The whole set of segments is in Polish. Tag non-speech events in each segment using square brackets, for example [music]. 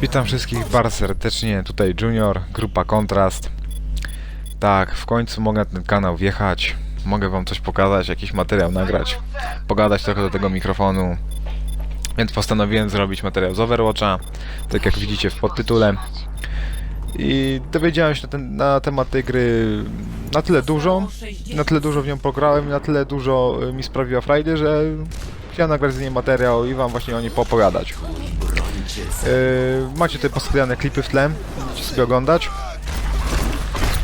Witam wszystkich bardzo serdecznie, tutaj Junior, grupa Kontrast. Tak, w końcu mogę na ten kanał wjechać, mogę wam coś pokazać, jakiś materiał nagrać, pogadać trochę do tego mikrofonu. Więc postanowiłem zrobić materiał z Overwatcha, tak jak widzicie w podtytule. I dowiedziałem się na, ten, na temat tej gry na tyle dużo, na tyle dużo w nią pograłem, na tyle dużo y, mi sprawiła frajdy, że chciałem nagrać z niej materiał i wam właśnie o niej poopowiadać. Yy, macie tutaj posklejane klipy w tle, będziecie sobie oglądać,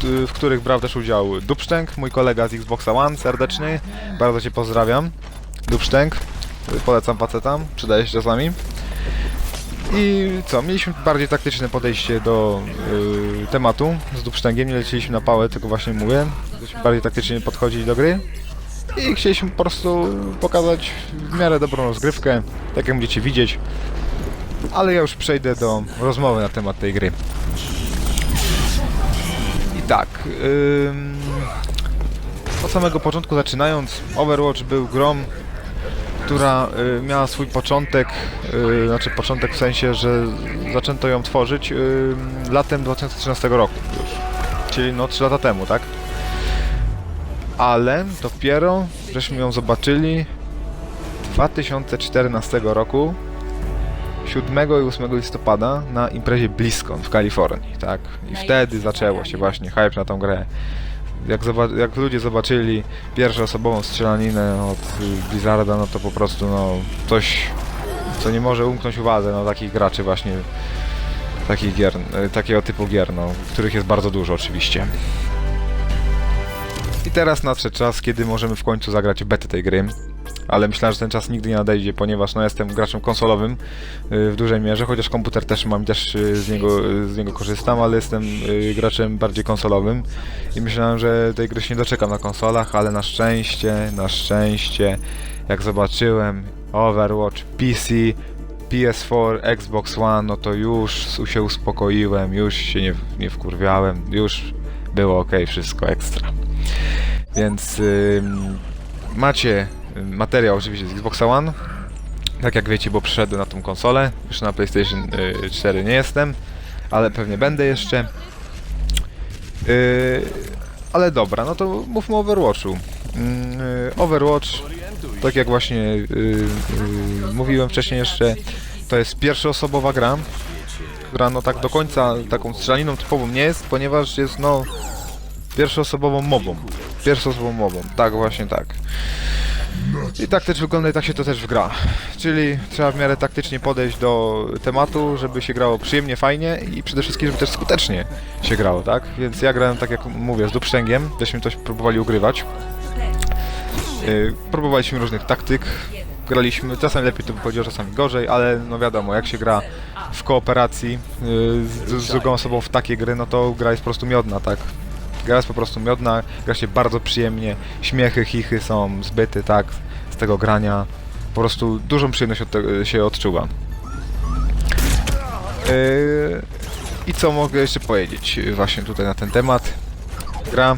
w, w których brał też udział Dubsztęk, mój kolega z Xboxa One, serdeczny, bardzo Cię pozdrawiam. Dubsztęk, yy, polecam facetam, przydaje się czasami. I co, mieliśmy bardziej taktyczne podejście do yy, tematu z Dubsztęgiem, nie leciliśmy na pałę, tylko właśnie mówię, bardziej taktycznie podchodzić do gry. I chcieliśmy po prostu pokazać w miarę dobrą rozgrywkę, tak jak będziecie widzieć. Ale ja już przejdę do rozmowy na temat tej gry. I tak. Ym, od samego początku zaczynając, Overwatch był grą, która y, miała swój początek, y, znaczy początek w sensie, że zaczęto ją tworzyć y, latem 2013 roku już. Czyli no 3 lata temu, tak? Ale dopiero żeśmy ją zobaczyli 2014 roku 7 i 8 listopada na imprezie BlizzCon w Kalifornii, tak? I wtedy zaczęło się właśnie hype na tą grę. Jak, zoba- jak ludzie zobaczyli pierwszoosobową strzelaninę od y, Blizzarda, no to po prostu no coś, co nie może umknąć uwadze, no takich graczy właśnie, takich gier, y, takiego typu gier, no, których jest bardzo dużo oczywiście. I teraz nadszedł czas, kiedy możemy w końcu zagrać w betę tej gry. Ale myślę, że ten czas nigdy nie nadejdzie, ponieważ no, jestem graczem konsolowym y, w dużej mierze, chociaż komputer też mam też y, z niego, z niego korzystam, ale jestem y, graczem bardziej konsolowym i myślałem, że tej gry się nie doczekam na konsolach, ale na szczęście, na szczęście, jak zobaczyłem Overwatch, PC, PS4, Xbox One, no to już się uspokoiłem, już się nie, nie wkurwiałem, już było ok, wszystko ekstra. Więc ym, macie materiał oczywiście z Xboxa One. Tak jak wiecie, bo przyszedłem na tą konsolę. Już na PlayStation y, 4 nie jestem, ale pewnie będę jeszcze. Yy, ale dobra, no to mówmy o Overwatchu. Yy, Overwatch, tak jak właśnie mówiłem wcześniej jeszcze, to jest pierwszoosobowa gra, która no tak do końca taką strzeliną typową nie jest, ponieważ jest no pierwszoosobową mobą. Pierwszoosobową mobą, tak właśnie tak. I tak też wygląda i tak się to też gra. Czyli trzeba w miarę taktycznie podejść do tematu, żeby się grało przyjemnie, fajnie i przede wszystkim, żeby też skutecznie się grało, tak? Więc ja grałem, tak jak mówię, z Dubsztęgiem, żeśmy coś próbowali ugrywać. Yy, próbowaliśmy różnych taktyk, graliśmy, czasami lepiej to wychodziło, czasami gorzej, ale no wiadomo, jak się gra w kooperacji yy, z, z drugą osobą w takie gry, no to gra jest po prostu miodna, tak? Gra jest po prostu miodna, gra się bardzo przyjemnie, śmiechy, chichy są zbyty, tak, z tego grania. Po prostu dużą przyjemność od się odczuwa. Yy, I co mogę jeszcze powiedzieć właśnie tutaj na ten temat? Gra,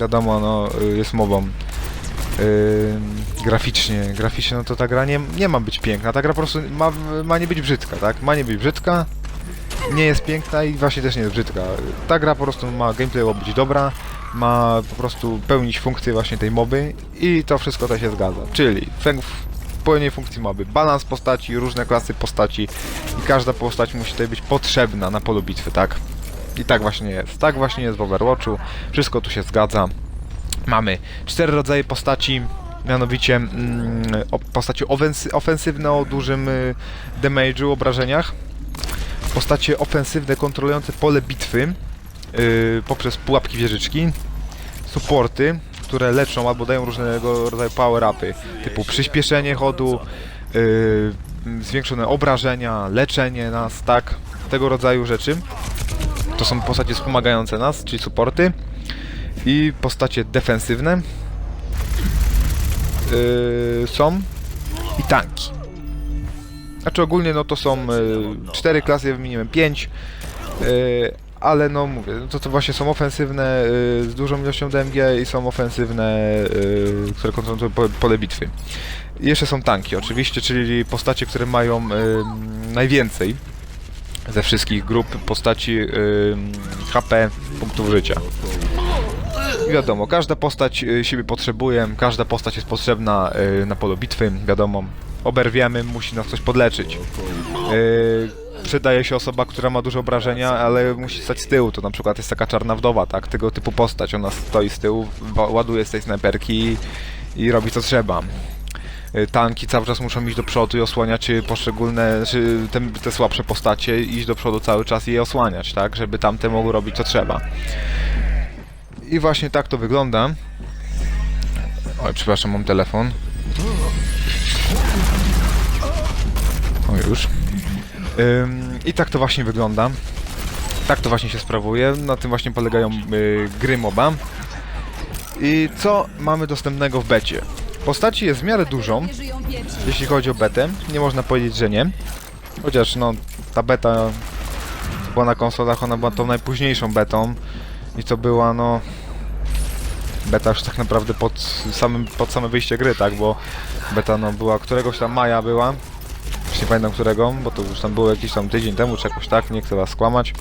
wiadomo, no, yy, jest mową. Yy, graficznie, graficznie, no to ta gra nie, nie ma być piękna, ta gra po prostu ma, ma nie być brzydka, tak? Ma nie być brzydka, nie jest piękna i właśnie też nie jest brzydka. Ta gra po prostu ma gameplay być dobra, ma po prostu pełnić funkcję właśnie tej moby i to wszystko to się zgadza. Czyli w pełnej funkcji moby, balans postaci, różne klasy postaci i każda postać musi tutaj być potrzebna na polu bitwy, tak? I tak właśnie jest. Tak właśnie jest w Overwatchu. Wszystko tu się zgadza. Mamy cztery rodzaje postaci, mianowicie mm, ofensy- ofensywne o dużym y, damage'u, obrażeniach postacie ofensywne kontrolujące pole bitwy yy, poprzez pułapki wieżyczki, supporty, które leczą albo dają różnego rodzaju power-upy, typu przyspieszenie chodu, yy, zwiększone obrażenia, leczenie nas, tak, tego rodzaju rzeczy. To są postacie wspomagające nas, czyli supporty i postacie defensywne yy, są i tanki. Znaczy ogólnie no to są y, cztery klasy, ja wymieniłem pięć, y, ale no mówię, to, to właśnie są ofensywne y, z dużą ilością DMG i są ofensywne, które kontrolują po- pole bitwy. Jeszcze są tanki oczywiście, czyli postacie, które mają najwięcej ze wszystkich grup postaci HP, punktów życia. Wiadomo, każda postać siebie potrzebuje, każda postać jest potrzebna na polu bitwy, wiadomo. Oberwiemy, musi nas coś podleczyć. Y, przydaje się osoba, która ma duże obrażenia, ale musi stać z tyłu. To na przykład jest taka czarna wdowa, tak? Tego typu postać. Ona stoi z tyłu, ładuje z tej snajperki i, robi co trzeba. Y, Tanki cały czas muszą iść do przodu i osłaniać poszczególne, czy te, te słabsze postacie, iść do przodu cały czas i je osłaniać, tak? Żeby tamte mogły robić co trzeba. I właśnie tak to wygląda. Oj, przepraszam, mam telefon. Już. Ym, I tak to właśnie wygląda. Tak to właśnie się sprawuje. Na tym właśnie polegają y, gry MOBA. I co mamy dostępnego w becie? Postaci jest w miarę dużo, jeśli chodzi o betę. Nie można powiedzieć, że nie. Chociaż no, ta beta była na konsolach, ona była tą najpóźniejszą betą. I to była no... Beta już tak naprawdę pod samym, pod same wyjście gry, tak? Bo beta no była któregoś tam maja była. Nie pamiętam którego, bo to już tam było jakiś tam tydzień temu, czy jakoś tak, nie chcę was skłamać,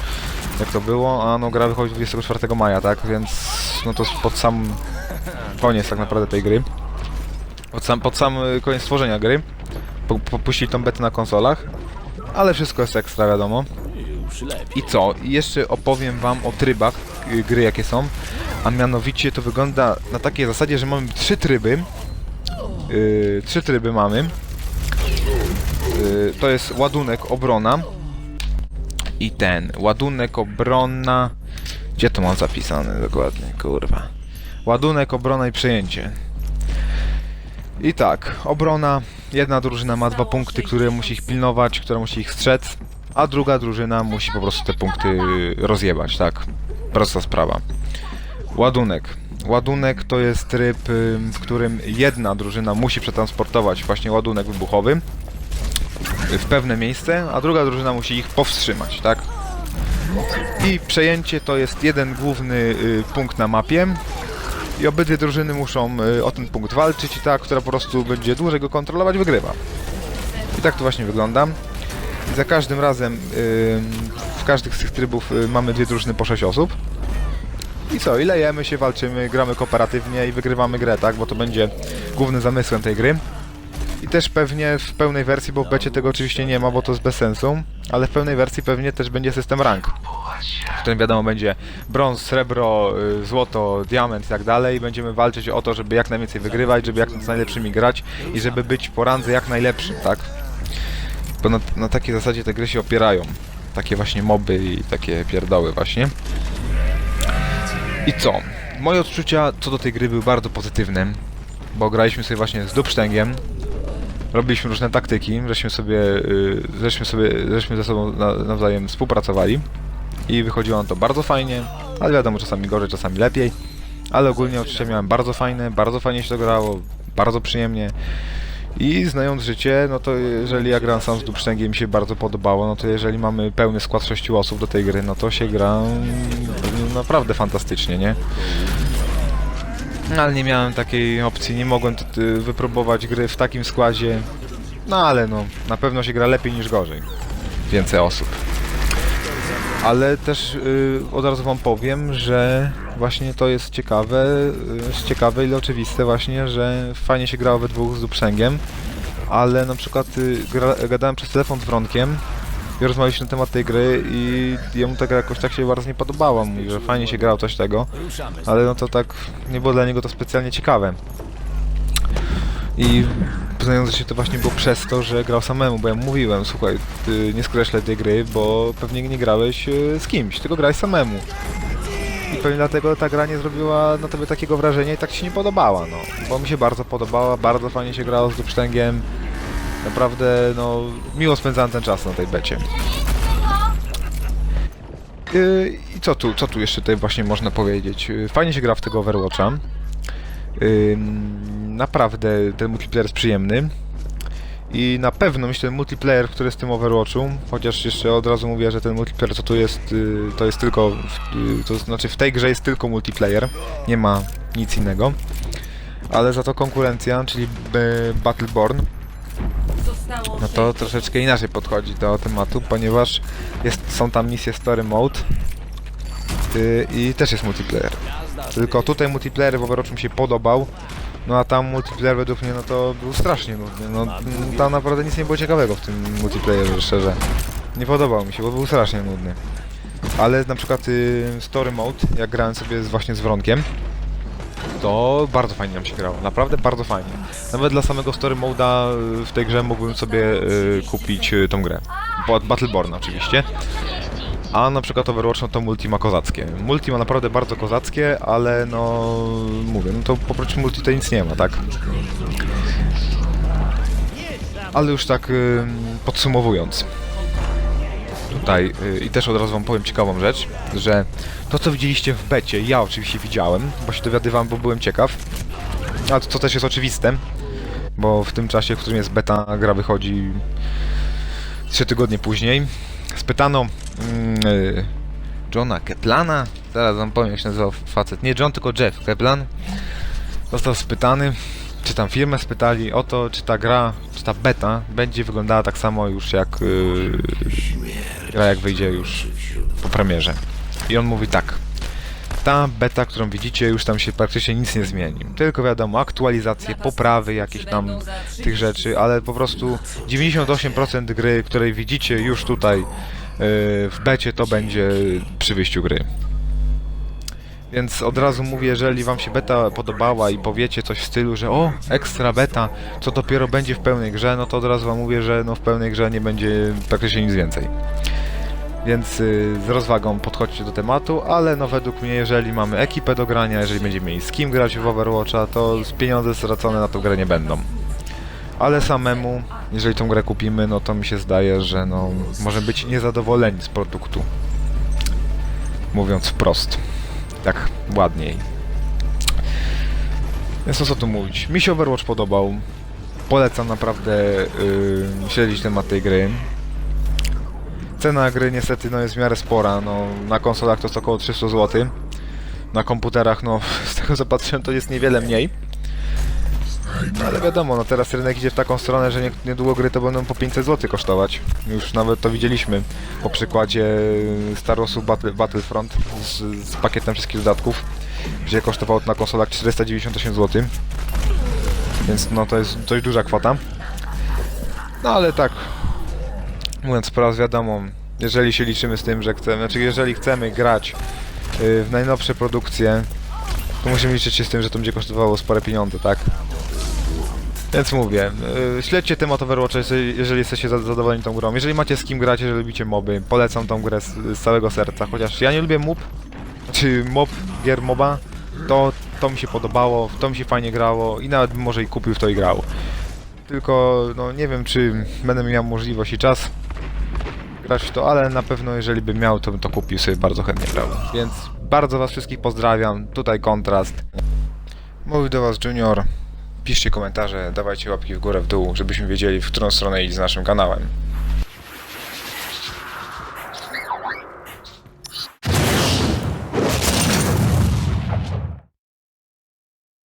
jak to było, a no gra wychodzi 24 maja, tak? Więc no to pod sam koniec tak naprawdę tej gry. Pod sam, pod sam y, koniec stworzenia gry. Po, popuścili tą betę na konsolach. Ale wszystko jest ekstra, wiadomo. I co? Jeszcze opowiem wam o trybach y, gry, jakie są. A mianowicie to wygląda na takiej zasadzie, że mamy trzy tryby. Yy, trzy tryby mamy. Yy, to jest ładunek, obrona. I ten, ładunek, obrona... Gdzie to mam zapisane dokładnie, kurwa. Ładunek, obrona i przejęcie. I tak, obrona. Jedna drużyna ma dwa punkty, które musi ich pilnować, która musi ich strzec, a druga drużyna musi po prostu te punkty rozjebać, tak. Prosta sprawa. Ładunek. Ładunek to jest tryb, y, w którym jedna drużyna musi przetransportować właśnie ładunek wybuchowy w pewne miejsce, a druga drużyna musi ich powstrzymać, tak? I przejęcie to jest jeden główny y, punkt na mapie, i obydwie drużyny muszą y, o ten punkt walczyć i ta, która po prostu będzie dłużej go kontrolować, wygrywa. I tak to właśnie wygląda. I za każdym razem y, w każdym z tych trybów mamy dwie drużyny po 6 osób. I co, i lejemy się, walczymy, gramy kooperatywnie i wygrywamy grę, tak? Bo to będzie głównym zamysłem tej gry. I też pewnie w pełnej wersji, bo w becie tego oczywiście nie ma, bo to jest bez sensu, ale w pełnej wersji pewnie też będzie system rank w którym wiadomo będzie brąz, srebro, y, złoto, diament i tak dalej będziemy walczyć o to, żeby jak najwięcej wygrywać, żeby jak z najlepszymi grać i żeby być po randze jak najlepszym, tak? Bo na, na takiej zasadzie te gry się opierają. Takie właśnie moby i takie pierdoły właśnie. I co? Moje odczucia co do tej gry były bardzo pozytywne, bo graliśmy sobie właśnie z dupsztęgiem, robiliśmy różne taktyki, żeśmy sobie, y, żeśmy sobie, żeśmy ze sobą na, nawzajem współpracowali i wychodziło nam to bardzo fajnie, ale wiadomo, czasami gorzej, czasami lepiej, ale ogólnie odczucia miałem bardzo fajne, bardzo fajnie się to grało, bardzo przyjemnie i znając życie, no to jeżeli ja gram sam z Dubsztęgiem mi się bardzo podobało, no to jeżeli mamy pełny skład 6 osób do tej gry, no to się gra mm, naprawdę fantastycznie, nie? No, ale nie miałem takiej opcji, nie mogłem t- wypróbować gry w takim składzie, no ale no, na pewno się gra lepiej niż gorzej. Więcej osób. Ale też y, od razu wam powiem, że właśnie to jest ciekawe, y, jest ciekawe i oczywiste właśnie, że fajnie się grało we dwóch z Duprzęgiem, ale na przykład y, gra, gadałem przez telefon z Wronkiem i rozmawialiśmy na temat tej gry i jemu ta gra jakoś tak się bardzo nie podobała. Mówi, że fajnie się grało coś tego, ale no to tak nie było dla niego to specjalnie ciekawe. I znając się to właśnie było przez to, że grał samemu, bo ja mu mówiłem, słuchaj, ty nie skreślę tej gry, bo pewnie nie grałeś e, z kimś, tylko grałeś samemu. I pewnie dlatego ta gra nie zrobiła na tobie takiego wrażenia i tak ci nie podobała, no. Bo mi się bardzo podobała, bardzo fajnie się grało z Dupsztęgiem. Naprawdę, no, miło spędzałem ten czas na tej becie. Yy, I co tu, co tu jeszcze tutaj właśnie można powiedzieć? Yy, Fajnie się gra w tego Overwatcha. Naprawdę ten multiplayer jest przyjemny. I na pewno myślę, ten multiplayer, który jest w tym Overwatchu, chociaż jeszcze od razu mówię, że ten multiplayer co tu jest, y, to jest tylko, y, to znaczy w tej grze jest tylko multiplayer, nie ma nic innego. Ale za to konkurencja, czyli y, Battleborn, no to troszeczkę inaczej podchodzi do tematu, ponieważ jest, są tam misje Story Mode yy, i też jest multiplayer. Tylko tutaj multiplayer w Overwatchu mi się podobał, no a tam multiplayer według mnie no to był strasznie nudny. No mm, tam naprawdę nic nie było ciekawego w tym multiplayerze, szczerze. Nie podobał mi się, bo był strasznie nudny. Ale na przykład y, Story Mode, jak grałem sobie z, właśnie z Wronkiem, to bardzo fajnie nam się grało, naprawdę bardzo fajnie. Nawet dla samego Story Mode'a y, w tej grze mógłbym sobie y, kupić y, tą grę. Ba- Battleborn oczywiście. A na przykład Overwatch no to multi ma kozackie. Multi ma naprawdę bardzo kozackie, ale no mówię, no to oprócz multi to nic nie ma, tak? Ale już tak y, podsumowując. Tutaj y, i też od razu wam powiem ciekawą rzecz, że to co widzieliście w becie, ja oczywiście widziałem, bo się dowiadywałem, bo byłem ciekaw. A to, co też jest oczywiste, bo w tym czasie, w którym jest beta, gra wychodzi 3 tygodnie później. Spytano mm, y, Johna Keplana, zaraz wam powiem jak się nazywał facet, nie John, tylko Jeff Keplan. Został spytany, czy tam firmę spytali o to, czy ta gra, czy ta beta będzie wyglądała tak samo już jak yy, gra jak wyjdzie już po premierze. I on mówi tak. Ta beta, którą widzicie, już tam się praktycznie nic nie zmieni. Tylko wiadomo, aktualizacje, poprawy jakieś tam tych rzeczy, ale po prostu 98% gry, której widzicie już tutaj yy, w becie, to będzie przy wyjściu gry. Więc od razu mówię, jeżeli wam się beta podobała i powiecie coś w stylu, że o, ekstra beta, co dopiero będzie w pełnej grze, no to od razu wam mówię, że no w pełnej grze nie będzie praktycznie nic więcej. Więc y, z rozwagą podchodźcie do tematu, ale no według mnie, jeżeli mamy ekipę do grania, jeżeli będziemy mieli z kim grać w Overwatcha, to pieniądze stracone na tą grę nie będą. Ale samemu, jeżeli tą grę kupimy, no to mi się zdaje, że no możemy być niezadowoleni z produktu. Mówiąc wprost. Tak ładniej. Więc co tu mówić. Mi się Overwatch podobał. Polecam naprawdę yy, śledzić temat tej gry. Cena gry niestety no, jest w miarę spora. No, na konsolach to jest około 300 zł. Na komputerach, no, [laughs] z tego co patrzyłem, to jest niewiele mniej. No, ale wiadomo, no teraz rynek idzie w taką stronę, że nie, niedługo gry to będą po 500 zł kosztować. Już nawet to widzieliśmy po przykładzie Star Warsu Battle, Battlefront z, z pakietem wszystkich dodatków, gdzie kosztowało to na konsolach 498 zł. Więc no to jest dość duża kwota. No ale tak, mówiąc wprost, wiadomo, jeżeli się liczymy z tym, że chcemy, znaczy jeżeli chcemy grać yy, w najnowsze produkcje, to musimy liczyć się z tym, że to będzie kosztowało spore pieniądze, tak? Więc mówię, yy, śledźcie temat Overwatcha, jeżeli, jesteście za- zadowoleni tą grą. Jeżeli macie z kim grać, jeżeli lubicie moby, polecam tą grę z, z całego serca, chociaż ja nie lubię mob, czy mob, gier moba, to, to mi się podobało, w to mi się fajnie grało i nawet może i kupił w to i grał. Tylko, no nie wiem, czy będę miał możliwość i czas grać w to, ale na pewno jeżeli bym miał, to bym to kupił sobie bardzo chętnie grał. Więc bardzo was wszystkich pozdrawiam, tutaj kontrast. Mówił do was Junior. Piszcie komentarze, dawajcie łapki w górę, w dół, żebyśmy wiedzieli, w którą stronę iść z naszym kanałem.